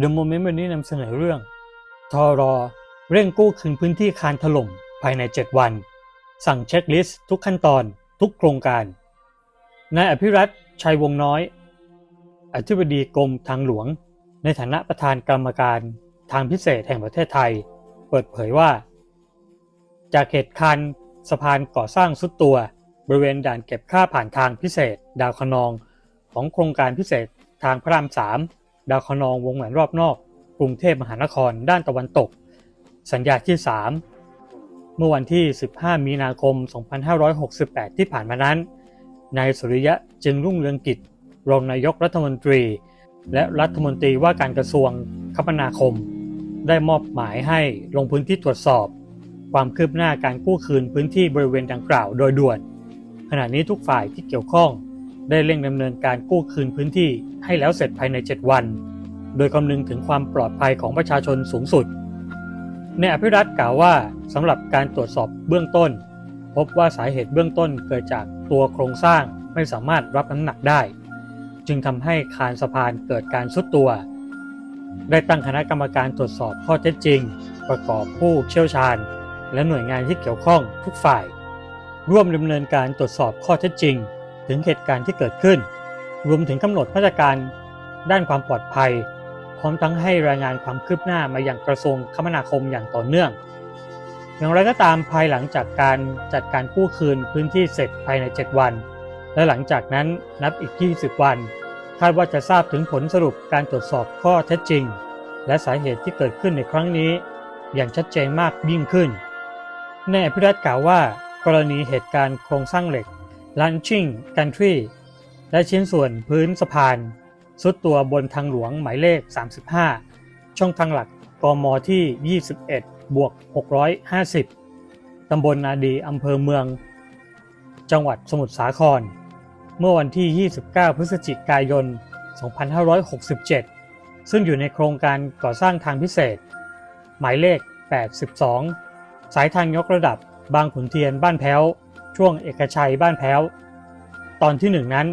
The Moment วันนี้นำเสนอเรื่อง ทอรอ เร่งกู้คืนพื้นที่คานถล่มภายใน 7 วัน สั่งเช็คลิสต์ทุกขั้นตอนทุกโครงการ นายอภิรัตชัยวงน้อย อธิบดีกรมทางหลวง ในฐานะประธานกรรมการทางพิเศษแห่งประเทศไทย เปิดเผยว่า จากเหตุการณ์สะพานก่อสร้างสุดตัว บริเวณด่านเก็บค่าผ่านทางพิเศษ ดาวคะนอง ของโครงการพิเศษทางพระรามสาม ดาวคะนองวงแหวนรอบนอก กรุงเทพมหานครด้านตะวันตก สัญญาที่ 3 เมื่อวันที่ 15 มีนาคม 2568 ที่ผ่านมานั้น นายสุริยะจึงรุ่งเรืองกิจ รองนายกรัฐมนตรี และรัฐมนตรีว่าการกระทรวงคมนาคม ได้มอบหมายให้ลงพื้นที่ตรวจสอบ ความคืบหน้าการกู้คืนพื้นที่บริเวณดังกล่าวโดยด่วน ขณะนี้ทุกฝ่ายที่เกี่ยวข้อง ได้เร่งดำเนินการกู้คืนพื้นที่ให้แล้วเสร็จภายใน 7 วัน โดยคำนึงถึงความปลอดภัยของประชาชนสูงสุด ในอภิรัตน์กล่าวว่าสำหรับการตรวจสอบเบื้องต้น พบว่าสาเหตุเบื้องต้นเกิดจากตัวโครงสร้างไม่สามารถรับน้ำหนักได้ จึงทำให้คานสะพานเกิดการซุดตัว ได้ตั้งคณะกรรมการตรวจสอบข้อเท็จจริง ประกอบผู้เชี่ยวชาญ และหน่วยงานที่เกี่ยวข้องทุกฝ่าย ร่วมดำเนินการตรวจสอบข้อเท็จจริง ถึงเหตุการณ์ที่เกิดขึ้น รวมถึงกำหนดมาตรการด้านความปลอดภัย พร้อมทั้งให้รายงานความคืบหน้ามาอย่างกระทรวงคมนาคมอย่างต่อเนื่อง อย่างไรก็ตามภายหลังจากการจัดการกู้คืนพื้นที่เสร็จภายใน 7 วัน และหลังจากนั้นนับอีก 20 วัน คาดว่าจะทราบถึงผลสรุปการตรวจสอบข้อเท็จจริง และสาเหตุที่เกิดขึ้นในครั้งนี้ อย่างชัดเจนมากยิ่งขึ้นในอภิรัตน์กล่าวว่ากรณีเหตุการณ์โครงสร้างเหล็ก Launching Gantry และชิ้นส่วนพื้นสะพานสุดตัวบนทางหลวงหมายเลข 35 ช่องทางหลักกมที่ 21 บวก 650 ตำบลนาดีอำเภอเมือง จังหวัดสมุทรสาคร เมื่อวันที่ 29 พฤศจิกายน 2567 ซึ่งอยู่ในโครงการก่อสร้างทางพิเศษ หมายเลข 82 สายทางยกระดับบางขุนเทียนบ้านแพ้ว ช่วงเอกชัยบ้านแพ้ว ตอนที่หนึ่งนั้น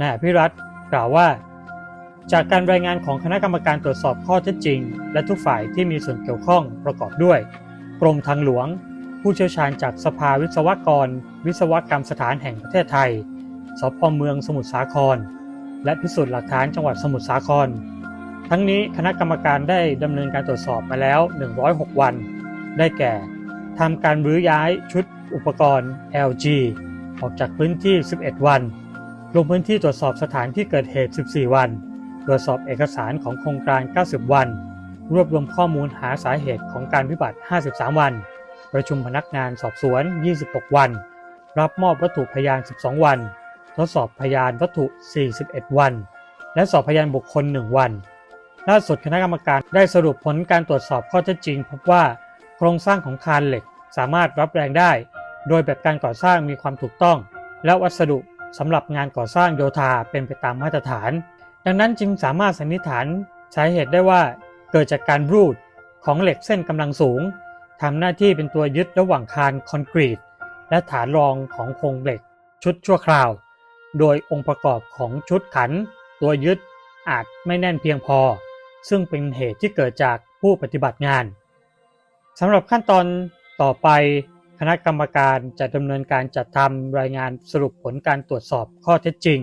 นายอภิรัตกล่าวว่า จากการรายงานของคณะกรรมการตรวจสอบข้อเท็จจริง และทุกฝ่ายที่มีส่วนเกี่ยวข้องประกอบด้วย กรมทางหลวง ผู้เชี่ยวชาญจากสภาวิศวกร วิศวกรรมสถานแห่งประเทศไทยสพเมืองสมุทรสาคร และพิสูจน์หลักฐานจังหวัดสมุทรสาคร ทั้งนี้คณะกรรมการได้ดำเนินการตรวจสอบมาแล้ว 106 วัน ได้แก่ ทำการรื้อย้ายชุดอุปกรณ์ LG ออกจากพื้นที่ 11 วัน ลงพื้นที่ตรวจสอบสถานที่เกิดเหตุ 14 วัน ตรวจสอบเอกสารของโครงการ 90 วัน รวบรวมข้อมูลหาสาเหตุของการวิบัติ 53 วัน ประชุมพนักงานสอบสวน 26 วัน รับมอบวัตถุพยาน 12 วัน ทดสอบพยานวัตถุ 41 วัน และสอบพยานบุคคล 1 วัน ล่าสุดคณะกรรมการได้สรุปผลการตรวจสอบข้อเท็จจริง พบว่า โครงสร้างของคานเหล็กสามารถรับแรงได้ โดยแบบการก่อสร้างมีความถูกต้อง และวัสดุสำหรับงานก่อสร้างโยธาเป็นไปตามมาตรฐาน ดังนั้นจึงสามารถสันนิษฐานสาเหตุได้ว่า เกิดจากการรูดของเหล็กเส้นกำลังสูงทำหน้าที่เป็นตัวยึดระหว่างคานคอนกรีต และฐานรองของโครงเหล็ก ชุดชั่วคราว โดยองค์ประกอบของชุดขัน ตัวยึดอาจไม่แน่นเพียงพอ ซึ่งเป็นเหตุที่เกิดจากผู้ปฏิบัติงาน สำหรับขั้นตอนต่อไปคณะกรรมการจะดำเนินการจัดทำรายงานสรุปผลการตรวจสอบข้อเท็จจริง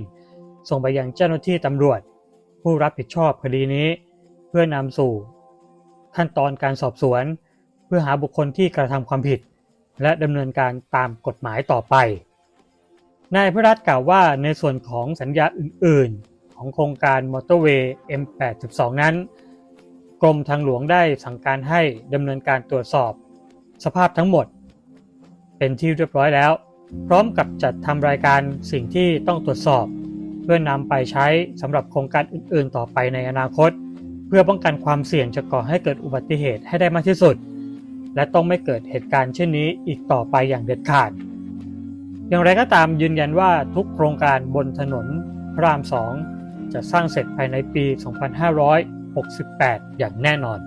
ส่งไปยังเจ้าหน้าที่ตำรวจ ผู้รับผิดชอบคดีนี้ เพื่อนำสู่ ขั้นตอนการสอบสวน เพื่อหาบุคคลที่กระทำความผิด และดำเนินการตามกฎหมายต่อไป นายพรัตกล่าวว่าในส่วนของสัญญาอื่น ๆ ของโครงการมอเตอร์เวย์ M82 นั้น กรมทางหลวงได้สั่งการให้ดำเนินการตรวจสอบ สภาพทั้งหมด เป็นที่เรียบร้อยแล้ว พร้อมกับจัดทำรายการสิ่งที่ต้องตรวจสอบ เพื่อนำไปใช้สำหรับโครงการอื่น ๆ ต่อไปในอนาคต เพื่อป้องกันความเสี่ยงจะก่อให้เกิดอุบัติเหตุให้ได้มากที่สุด และต้องไม่เกิดเหตุการณ์เช่นนี้อีกต่อไปอย่างเด็ดขาด อย่างไรก็ตามยืนยันว่าทุกโครงการบนถนนพระราม2จะสร้างเสร็จภายในปี 2500 68 อย่างแน่นอน